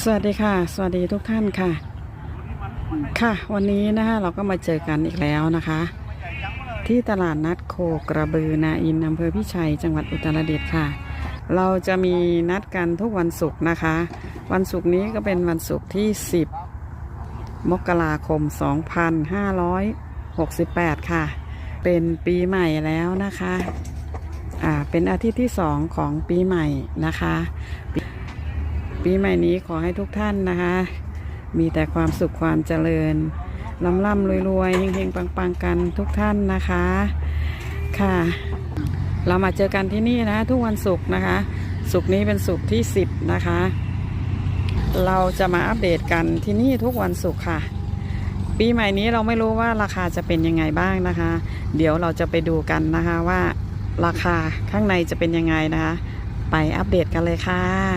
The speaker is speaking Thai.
สวัสดีค่ะ สวัสดีทุกท่านค่ะ ค่ะวันนี้นะคะเราก็มาเจอกันอีกแล้วนะคะ ที่ตลาดนัดโคกระบือนาอินอำเภอพิชัยจังหวัดอุตรดิตถ์ค่ะ เราจะมีนัดกันทุกวันศุกร์นะคะ วันศุกร์นี้ก็เป็นวันศุกร์ที่ 10 มกราคม 2568 ค่ะ เป็นปีใหม่แล้วนะคะอ่าเป็นอาทิตย์ที่สองของปีใหม่นะคะ ปีใหม่นี้ขอให้ทุกท่านนะคะ มีแต่ความสุขความเจริญร่ำร่ำรวยรวยเฮงๆปังๆกันทุกท่านนะคะค่ะ เรามาเจอกันที่นี่นะ ทุกวันศุกร์นะคะศุกร์นี้เป็นศุกร์ที่ 10 นะคะ เราจะมาอัปเดตกันที่นี่ทุกวันศุกร์ค่ะ ปีใหม่นี้เราไม่รู้ว่าราคาจะเป็นยังไงบ้างนะคะ เดี๋ยวเราจะไปดูกันนะคะว่าราคาข้างในจะเป็นยังไงนะคะ ไปอัปเดตกันเลยค่ะ